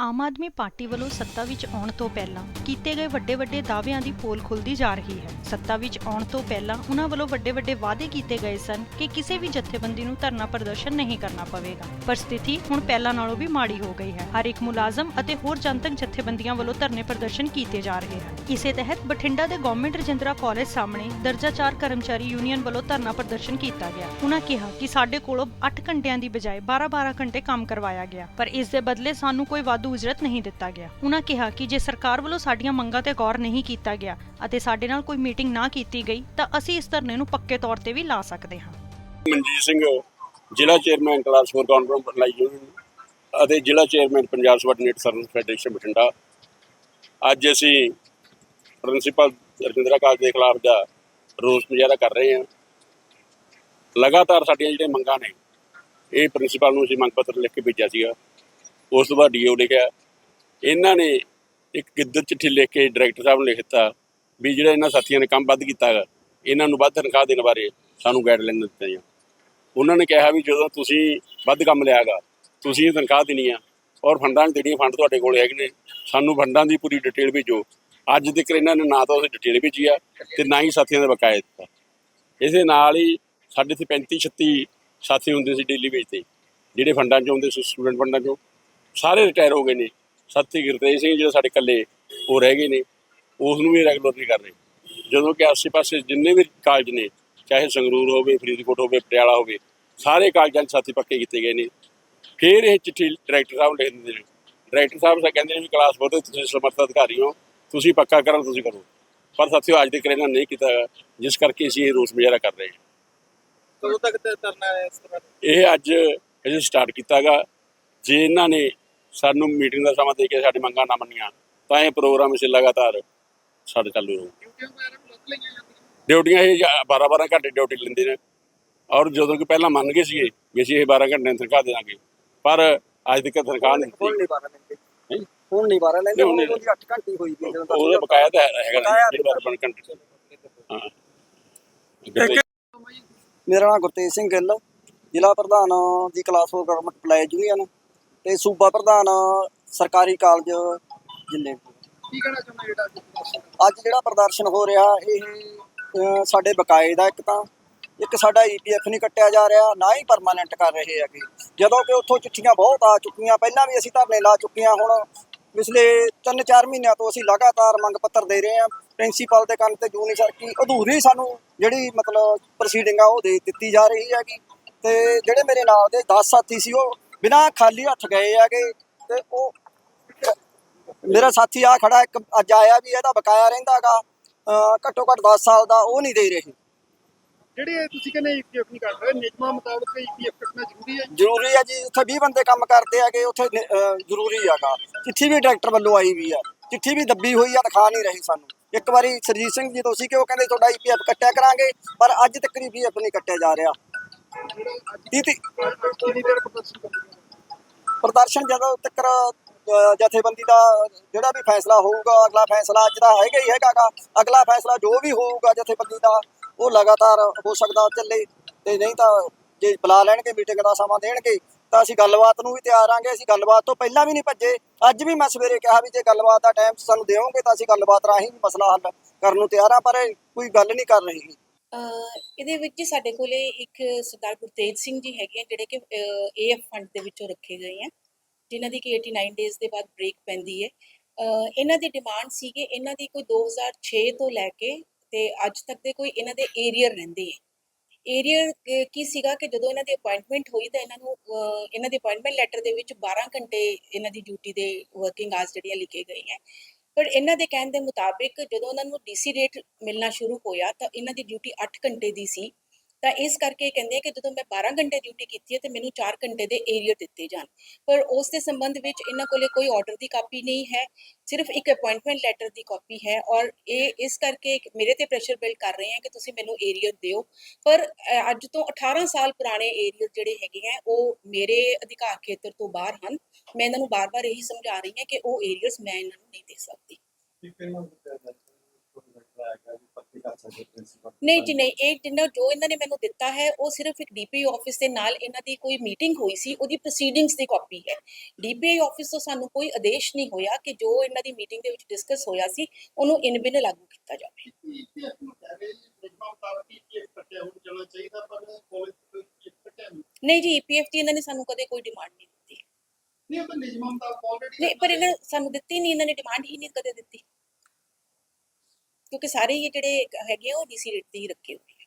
Aam Aadmi party ਵੱਲੋਂ ਸੱਤਾ ਵਿੱਚ ਆਉਣ ਤੋਂ ਪਹਿਲਾਂ ਕੀਤੇ ਗਏ ਵੱਡੇ-ਵੱਡੇ ਦਾਅਵਿਆਂ ਦੀ ਪੋਲ ਖੁੱਲਦੀ ਜਾ ਰਹੀ ਹੈ। ਸੱਤਾ ਵਿੱਚ ਆਉਣ ਤੋਂ ਪਹਿਲਾਂ ਉਹਨਾਂ ਵੱਲੋਂ ਵੱਡੇ-ਵੱਡੇ ਵਾਅਦੇ ਕੀਤੇ ਗਏ ਸਨ ਕਿ ਕਿਸੇ ਵੀ ਜਥੇਬੰਦੀ ਨੂੰ ਧਰਨਾ ਪ੍ਰਦਰਸ਼ਨ ਨਹੀਂ ਕਰਨਾ ਪਵੇਗਾ। ਪਰ ਸਥਿਤੀ ਹੁਣ ਪਹਿਲਾਂ ਨਾਲੋਂ ਵੀ ਮਾੜੀ ਹੋ ਗਈ ਹੈ। ਹਰ ਇੱਕ ਮੁਲਾਜ਼ਮ ਅਤੇ ਹੋਰ ਜਨਤਕ ਜਥੇਬੰਦੀਆਂ ਵੱਲੋਂ ਧਰਨੇ ਪ੍ਰਦਰਸ਼ਨ ਕੀਤੇ ਜਾ ਰਹੇ ਹਨ। ਇਸੇ ਤਹਿਤ ਬਠਿੰਡਾ ਦੇ ਗਵਰਨਮੈਂਟ ਰਜਿੰਦਰਾ ਕਾਲਜ ਸਾਹਮਣੇ ਦਰਜਾ 4 ਕਰਮਚਾਰੀ ਯੂਨੀਅਨ ਵੱਲੋਂ ਧਰਨਾ ਪ੍ਰਦਰਸ਼ਨ ਕੀਤਾ ਗਿਆ। ਉਹਨਾਂ ਕਿਹਾ ਕਿ ਸਾਡੇ ਕੋਲੋਂ 8 ਘੰਟਿਆਂ ਦੀ ਬਜਾਏ 12-12 ਘੰਟੇ ਕੰਮ ਕਰਵਾਇਆ ਗਿਆ। ਪਰ ਇਸ ਦੇ ਬਦਲੇ ਸਾਨੂੰ ਕੋਈ ਵਾਧੂ ਉਜਰਤ ਨਹੀਂ ਦਿੱਤਾ ਗਿਆ। ਉਹਨਾਂ ਕਿਹਾ ਕਿ ਜੇ ਸਰਕਾਰ ਵੱਲੋਂ ਸਾਡੀਆਂ ਮੰਗਾਂ ਤੇ ਗੌਰ ਨਹੀਂ ਕੀਤਾ ਗਿਆ ਅਤੇ ਸਾਡੇ ਨਾਲ ਕੋਈ ਮੀਟਿੰਗ ਨਾ ਕੀਤੀ ਗਈ, ਤਾਂ ਅਸੀਂ ਇਸ ਧਰਨੇ ਨੂੰ ਪੱਕੇ ਤੌਰ ਤੇ ਵੀ ਲਾ ਸਕਦੇ ਹਾਂ। ਮਨਜੀਤ ਸਿੰਘ, ਜ਼ਿਲ੍ਹਾ ਚੇਅਰਮੈਨ ਕਲਾਸ 4 ਕਾਨਫਰੰਸ ਲਾਈ ਯੂਨੀਅਨ ਅਤੇ ਜ਼ਿਲ੍ਹਾ chairman Punjab subordinate service federation Bathinda. ਅੱਜ ਅਸੀਂ ਪ੍ਰਿੰਸੀਪਲ ਰਜਿੰਦਰਾ ਕਾਲਜ ਦੇ ਖਿਲਾਫ ਦਾ ਰੋਸ ਮੁਜ਼ਾਹਰਾ ਕਰ ਰਹੇ ਹਾਂ। ਲਗਾਤਾਰ ਸਾਡੀਆਂ ਜਿਹੜੀਆਂ ਮੰਗਾਂ ਨੇ, ਇਹ ਪ੍ਰਿੰਸੀਪਲ ਨੂੰ ਅਸੀਂ ਮੰਗ ਪੱਤਰ ਲਿਖ ਕੇ ਭੇਜਿਆ ਸੀਗਾ। ਉਸ ਤੋਂ ਬਾਅਦ ਡੀਓ ਲਿਖਿਆ। ਇਹਨਾਂ ਨੇ ਇੱਕ ਗਿੱਦੜ ਚਿੱਠੀ ਲਿਖ ਕੇ ਡਾਇਰੈਕਟਰ ਸਾਹਿਬ ਨੂੰ ਲਿਖ ਦਿੱਤਾ ਵੀ ਜਿਹੜਾ ਇਹਨਾਂ ਸਾਥੀਆਂ ਨੇ ਕੰਮ ਵੱਧ ਕੀਤਾ ਹੈਗਾ, ਇਹਨਾਂ ਨੂੰ ਵੱਧ ਤਨਖਾਹ ਦੇਣ ਬਾਰੇ ਸਾਨੂੰ ਗਾਈਡਲਾਈਨ ਦਿੱਤੀਆਂ ਉਹਨਾਂ ਨੇ ਕਿਹਾ ਵੀ ਜਦੋਂ ਤੁਸੀਂ ਵੱਧ ਕੰਮ ਲਿਆਗਾ ਤੁਸੀਂ ਇਹ ਤਨਖਾਹ ਦੇਣੀ ਆ ਔਰ ਫੰਡਾਂ ਦੀ ਦੇਣੀ ਫੰਡ ਤੁਹਾਡੇ ਕੋਲ ਹੈਗੇ ਨੇ, ਸਾਨੂੰ ਫੰਡਾਂ ਦੀ ਪੂਰੀ ਡਿਟੇਲ ਭੇਜੋ। ਅੱਜ ਤੱਕ ਇਹਨਾਂ ਨੇ ਨਾ ਤਾਂ ਉਸ ਡਿਟੇਲ ਭੇਜੀ ਆ ਤੇ ਨਾ ਹੀ ਸਾਥੀਆਂ ਦਾ ਬਕਾਇਆ ਦਿੱਤਾ। ਇਸੇ ਨਾਲ ਹੀ ਸਾਡੇ ਇੱਥੇ 35 36 ਸਾਥੀ ਹੁੰਦੇ ਸੀ ਡੇਲੀ ਵੇਜ ਤੇ, ਜਿਹੜੇ ਫੰਡਾਂ 'ਚ ਹੁੰਦੇ ਸੀ ਸਟੂਡੈਂਟ ਫੰਡਾਂ 'ਚੋਂ। ਸਾਰੇ ਰਿਟਾਇਰ ਹੋ ਗਏ ਨੇ। ਸਾਥੀ ਗੁਰਤੇਜ ਸਿੰਘ ਜਿਹੜੇ ਸਾਡੇ ਇਕੱਲੇ ਉਹ ਰਹਿ ਗਏ ਨੇ। ਉਸ ਨੂੰ ਵੀ ਰੈਗੂਲਰ ਨਹੀਂ ਕਰ ਰਹੇ। ਜਦੋਂ ਕਿ ਆਸੇ-ਪਾਸੇ ਜਿੰਨੇ ਵੀ ਕਾਲਜ ਨੇ ਚਾਹੇ ਸੰਗਰੂਰ ਹੋਵੇ ਫਰੀਦਕੋਟ ਹੋਵੇ ਪਟਿਆਲਾ ਹੋਵੇ ਸਾਰੇ ਕਾਲਜਾਂ 'ਚ ਸਾਥੀ ਪੱਕੇ ਕੀਤੇ ਗਏ ਨੇ। ਫਿਰ ਇਹ ਚਿੱਠੀ ਡਾਇਰੈਕਟਰ ਸਾਹਿਬ ਨੂੰ ਲਿਖ ਦਿੰਦੇ ਨੇ। ਡਾਇਰੈਕਟਰ ਸਾਹਿਬ ਸਾ ਕਹਿੰਦੇ ਨੇ ਵੀ ਕਲਾਸ ਬਹੁਤ ਤੁਸੀਂ ਸਮਰੱਥ ਅਧਿਕਾਰੀ ਹੋ ਤੁਸੀਂ ਪੱਕਾ ਕਰਨ ਤੁਸੀਂ ਕਰੋ। ਪਰ ਸਾਥੀਓ ਅੱਜ ਤੱਕ ਇਹਨਾਂ ਨੇ ਨਹੀਂ ਕੀਤਾ ਜਿਸ ਕਰਕੇ ਅਸੀਂ ਇਹ ਰੋਸ ਮੁਜ਼ਾਹਰਾ ਕਰ ਰਹੇ ਹਾਂ। ਕਦੋਂ ਤੱਕ ਤੇ ਕਰਨਾ ਹੈ ਇਸ ਤਰ੍ਹਾਂ ਇਹ ਅੱਜ ਅਜੇ ਸਟਾਰਟ ਕੀਤਾਗਾ ਜੇ ਇਹਨਾਂ ਨੇ ਸਾਨੂੰ ਮੀਟਿੰਗ ਦਾ ਸਮਾਂ ਦੇ ਕੇ ਸਾਡੀ ਮੰਗਾਂ ਨਾ ਮੰਨੀਆਂ। ਤਾਂ ਇਹ ਪ੍ਰੋਗਰਾਮ ਇਸੇ ਲਗਾਤਾਰ ਸਾਡੇ ਚਾਲੂ ਰਹੂ। ਡਿਊਟੀਆਂ ਇਹ 12 12 ਘੰਟੇ ਡਿਊਟੀ ਲੈਂਦੇ ਨੇ। ਔਰ ਜਦੋਂ ਕਿ ਪਹਿਲਾਂ ਮੰਨ ਗਏ ਸੀਗੇ ਵੀ ਅਸੀਂ ਇਹ 12 ਘੰਟੇ ਤਨਖਾਹ ਦੇਵਾਂਗੇ। ਪਰ ਅੱਜ ਤੱਕ ਤਨਖਾਹ ਨਹੀਂ ਦਿੱਤੀ। ਨਹੀਂ ਬਾਰਾ ਲੈਂਦੇ। ਹੈਂ? ਹੁਣ ਨਹੀਂ ਬਾਰਾ ਲੈਂਦੇ ਨਹੀਂ, ਹੁਣ ਹੁਣ ਉਹਦੀ 8 ਘੰਟੇ ਹੋਈ ਗਈ ਜਦੋਂ ਤੱਕ ਉਹਦਾ ਬਕਾਇਆ ਤਾਂ ਹੈ- ਹੈਗਾ ਬਕਾਇਆ ਨਾ ਜਿਹੜੀ 12 ਘੰਟੇ। ਹਾਂ। ਮੇਰਾ ਨਾਮ ਗੁਰਤੇਜ ਸਿੰਘ ਗਿੱਲ ਜ਼ਿਲ੍ਹਾ ਪ੍ਰਧਾਨ ਦੀ ਕਲਾਸ 4 ਗਵਰਨਮੈਂਟ ਪਲਾਈ ਯੂਨੀਅਨ। ਤੇ ਸੂਬਾ ਪ੍ਰਧਾਨ ਸਰਕਾਰੀ ਕਾਲਜ ਜਿੰਨੇ ਕੀ ਕਹਿਣਾ ਚਾਹੁੰਦਾ ਜਿਹੜਾ ਅੱਜ ਜਿਹੜਾ ਪ੍ਰਦਰਸ਼ਨ ਹੋ ਰਿਹਾ ਇਹ ਸਾਡੇ ਬਕਾਏ ਦਾ ਇੱਕ ਤਾਂ ਇੱਕ ਸਾਡਾ ਈਪੀਐਫ ਨਹੀਂ ਕੱਟਿਆ ਜਾ ਰਿਹਾ ਨਾ ਹੀ ਪਰਮਾਨੈਂਟ ਕਰ ਰਹੇ ਹੈਗੇ। ਜਦੋਂ ਕਿ ਉੱਥੋਂ ਚਿੱਠੀਆਂ ਬਹੁਤ ਆ ਚੁੱਕੀਆਂ ਪਹਿਲਾਂ ਵੀ ਅਸੀਂ ਧਰਨੇ ਲਾ ਚੁੱਕੀਆਂ ਹੁਣ ਪਿਛਲੇ 3-4 ਮਹੀਨਿਆਂ ਤੋਂ ਅਸੀਂ ਲਗਾਤਾਰ ਮੰਗ ਪੱਤਰ ਦੇ ਰਹੇ ਹਾਂ। ਪ੍ਰਿੰਸੀਪਲ ਦੇ ਕੰਨ ਤੇ ਜੂਨੀ ਸਰ ਕੀ ਅਧੂਰੀ ਸਾਨੂੰ ਜਿਹੜੀ ਮਤਲਬ ਪ੍ਰੋਸੀਡਿੰਗ ਆ ਉਹ ਦੇ ਦਿੱਤੀ ਜਾ ਰਹੀ ਹੈਗੀ। ਤੇ ਜਿਹੜੇ ਮੇਰੇ ਨਾਲ ਦੇ 10 ਸਾਥੀ ਸੀ ਉਹ ਬਿਨਾਂ ਖਾਲੀ ਹੱਥ ਗਏ ਹੈਗੇ ਤੇ ਉਹ ਮੇਰਾ ਸਾਥੀ ਆ ਖੜਾ ਇੱਕ ਅੱਜ ਆਇਆ ਵੀ ਇਹਦਾ ਬਕਾਇਆ ਰਹਿੰਦਾਗਾ ਘੱਟੋ ਘੱਟ 10 ਸਾਲ ਦਾ ਉਹ ਨਹੀਂ ਦੇ ਰਹੇ। ਜਿਹੜੇ ਤੁਸੀਂ ਕਹਿੰਦੇ ਈਪੀਐਫ ਨਹੀਂ ਕੱਟ ਰਹੇ ਨਿਯਮਾਂ ਮੁਤਾਬਕ ਈਪੀਐਫ ਕੱਟਣਾ ਜ਼ਰੂਰੀ ਹੈ? ਜ਼ਰੂਰੀ ਹੈ ਜੀ ਉੱਥੇ 20 ਬੰਦੇ ਕੰਮ ਕਰਦੇ ਹੈਗੇ ਉੱਥੇ ਜ਼ਰੂਰੀ ਹੈਗਾ। ਚਿੱਠੀ ਵੀ ਡਾਇਰੈਕਟਰ ਵੱਲੋਂ ਆਈ ਵੀ ਆ ਚਿੱਠੀ ਵੀ ਦੱਬੀ ਹੋਈ ਆ ਦਿਖਾ ਨਹੀਂ ਰਹੀ ਸਾਨੂੰ। ਇੱਕ ਵਾਰੀ ਸਰਜੀਤ ਸਿੰਘ ਜੀ ਤੋਂ ਸੀ ਕਿ ਉਹ ਕਹਿੰਦੇ ਤੁਹਾਡਾ ਈਪੀਐਫ ਕੱਟਿਆ ਕਰਾਂਗੇ? ਪਰ ਅੱਜ ਤੱਕ ਈਪੀਐਫ ਨਹੀਂ ਕੱਟਿਆ ਜਾ ਰਿਹਾ। ਜਿਹੜਾ ਅੱਜ ਪ੍ਰਦਰਸ਼ਨ ਜਦੋਂ ਤੱਕ ਜਥੇਬੰਦੀ ਦਾ ਜਿਹੜਾ ਵੀ ਫੈਸਲਾ ਹੋਊਗਾ, ਅਗਲਾ ਫੈਸਲਾ ਅੱਜ ਦਾ ਹੈਗਾ ਹੀ ਹੈਗਾਗਾ ਅਗਲਾ ਫੈਸਲਾ ਜੋ ਵੀ ਹੋਊਗਾ ਜਥੇਬੰਦੀ ਦਾ, ਉਹ ਲਗਾਤਾਰ ਹੋ ਸਕਦਾ ਚੱਲੇ। ਤੇ ਨਹੀਂ ਤਾਂ ਜੇ ਬੁਲਾ ਲੈਣਗੇ, ਮੀਟਿੰਗ ਦਾ ਸਮਾਂ ਦੇਣਗੇ, ਤਾਂ ਅਸੀਂ ਗੱਲਬਾਤ ਨੂੰ ਵੀ ਤਿਆਰ ਆਂਗੇ। ਅਸੀਂ ਗੱਲਬਾਤ ਤੋਂ ਪਹਿਲਾਂ ਵੀ ਨਹੀਂ ਭੱਜੇ। ਅੱਜ ਵੀ ਮੈਂ ਸਵੇਰੇ ਕਿਹਾ ਵੀ ਜੇ ਗੱਲਬਾਤ ਦਾ ਟਾਈਮ ਸਾਨੂੰ ਦਿਓਗੇ, ਤਾਂ ਅਸੀਂ ਗੱਲਬਾਤ ਰਾਹੀਂ ਮਸਲਾ ਹੱਲ ਕਰਨ ਨੂੰ ਤਿਆਰ ਆ, ਪਰ ਕੋਈ ਗੱਲ ਨਹੀਂ ਕਰ ਰਹੀ। ਇਹਦੇ ਵਿੱਚ ਸਾਡੇ ਕੋਲੇ ਇੱਕ ਸਰਦਾਰ ਗੁਰਤੇਜ ਸਿੰਘ ਜੀ ਹੈਗੇ ਆ, ਜਿਹੜੇ ਕਿ ਏਐਫ ਫੰਡ ਦੇ ਵਿੱਚੋਂ ਰੱਖੇ ਗਏ ਆ, ਜਿਨ੍ਹਾਂ ਦੀ ਕਿ 89 ਡੇਜ਼ ਦੇ ਬਾਅਦ ਬ੍ਰੇਕ ਪੈਂਦੀ ਹੈ ਇਹਨਾਂ ਦੀ ਡਿਮਾਂਡ ਸੀਗੇ, ਇਹਨਾਂ ਦੀ ਕੋਈ 2006 ਤੋਂ ਲੈ ਕੇ ਤੇ ਅੱਜ ਤੱਕ ਦੇ ਕੋਈ ਇਹਨਾਂ ਦੇ ਏਰੀਅਰ ਰਹਿੰਦੇ ਹੈ ਏਰੀਅਰ ਕੀ ਸੀਗਾ ਕਿ ਜਦੋਂ ਇਹਨਾਂ ਦੀ ਅਪਾਇੰਟਮੈਂਟ ਹੋਈ ਤਾਂ ਇਹਨਾਂ ਨੂੰ ਇਹਨਾਂ ਦੇ ਅਪਾਇੰਟਮੈਂਟ ਲੈਟਰ ਦੇ ਵਿੱਚ 12 ਘੰਟੇ ਇਹਨਾਂ ਦੀ ਡਿਊਟੀ ਦੇ ਵਰਕਿੰਗ ਆਵਰਸ ਜਿਹੜੀਆਂ ਲਿਖੇ ਗਏ ਹੈ ਪਰ ਇਹਨਾਂ ਦੇ ਕਹਿਣ ਦੇ ਮੁਤਾਬਿਕ ਜਦੋਂ ਉਹਨਾਂ ਨੂੰ ਡੀਸੀ ਰੇਟ ਮਿਲਣਾ ਸ਼ੁਰੂ ਹੋਇਆ ਤਾਂ ਇਹਨਾਂ ਦੀ ਡਿਊਟੀ 8 ਘੰਟੇ ਦੀ ਸੀ। ਤਾਂ ਇਸ ਕਰਕੇ ਕਹਿੰਦੇ ਆ ਕਿ ਜਦੋਂ ਮੈਂ 12 ਘੰਟੇ ਡਿਊਟੀ ਕੀਤੀ ਹੈ ਤੇ ਮੈਨੂੰ 4 ਘੰਟੇ ਦੇ ਏਰੀਅਰ ਦਿੱਤੇ ਜਾਣ। ਪਰ ਉਸ ਦੇ ਸੰਬੰਧ ਵਿੱਚ ਇਹਨਾਂ ਕੋਲੇ ਕੋਈ ਆਰਡਰ ਦੀ ਕਾਪੀ ਨਹੀਂ ਹੈ, ਸਿਰਫ ਇੱਕ ਅਪਾਇੰਟਮੈਂਟ ਲੈਟਰ ਦੀ ਕਾਪੀ ਹੈ ਔਰ ਇਹ ਇਸ ਕਰਕੇ ਮੇਰੇ ਤੇ ਪ੍ਰੈਸ਼ਰ ਬਿਲਡ ਕਰ ਰਹੇ ਆ ਕਿ ਤੁਸੀਂ ਮੈਨੂੰ ਏਰੀਅਰ ਦਿਓ। ਪਰ ਅੱਜ ਤੋਂ 18 ਸਾਲ ਪੁਰਾਣੇ ਏਰੀਅਰ ਜਿਹੜੇ ਹੈਗੇ ਆ, ਉਹ ਮੇਰੇ ਅਧਿਕਾਰ ਖੇਤਰ ਤੋਂ ਬਾਹਰ ਹਨ। ਮੈਂ ਇਹਨਾਂ ਨੂੰ ਬਾਰ-ਬਾਰ ਇਹੀ ਸਮਝਾ ਰਹੀ ਹਾਂ ਕਿ ਉਹ ਏਰੀਅਰਸ ਮੈਂ ਇਹਨਾਂ ਨੂੰ ਨਹੀਂ ਦੇ ਸਕਦੀ। ਕਰ ਸਕਦੇ ਪ੍ਰਿੰਸੀਪਲ ਨਹੀਂ ਜੀ ਨਹੀਂ ਇਹ ਜਿੰਨਾ ਜੋ ਇਹਨਾਂ ਨੇ ਮੈਨੂੰ ਦਿੱਤਾ ਹੈ ਉਹ ਸਿਰਫ ਇੱਕ ਡੀਪੀ ਆਫਿਸ ਦੇ ਨਾਲ ਇਹਨਾਂ ਦੀ ਕੋਈ ਮੀਟਿੰਗ ਹੋਈ ਸੀ ਉਹਦੀ ਪ੍ਰੋਸੀਡਿੰਗਸ ਦੀ ਕਾਪੀ ਹੈ। ਡੀਪੀ ਆਫਿਸ ਤੋਂ ਸਾਨੂੰ ਕੋਈ ਆਦੇਸ਼ ਨਹੀਂ ਹੋਇਆ ਕਿ ਜੋ ਇਹਨਾਂ ਦੀ ਮੀਟਿੰਗ ਦੇ ਵਿੱਚ ਡਿਸਕਸ ਹੋਇਆ ਸੀ ਉਹਨੂੰ ਇਨ ਬਿਨ ਲਾਗੂ ਕੀਤਾ ਜਾਵੇ। ਨਹੀਂ। ਜੀ ਈਪੀਐਫ ਦੀ ਇਹਨਾਂ ਨੇ ਸਾਨੂੰ ਕਦੇ ਕੋਈ ਡਿਮਾਂਡ ਨਹੀਂ ਦਿੱਤੀ। ਨਹੀਂ ਪਰ ਇਹਨਾਂ ਸਾਨੂੰ ਦਿੱਤੀ ਨਹੀਂ ਇਹਨਾਂ ਨੇ ਡਿਮਾਂਡ ਹੀ ਨਹੀਂ ਕਦੇ ਦਿੱਤੀ। ਕਿਉਂਕਿ ਸਾਰੇ ਹੀ ਜਿਹੜੇ ਹੈਗੇ ਆ ਉਹ ਡੀਸੀ ਰੇਟ ਤੇ ਹੀ ਰੱਖੇ ਹੋਏ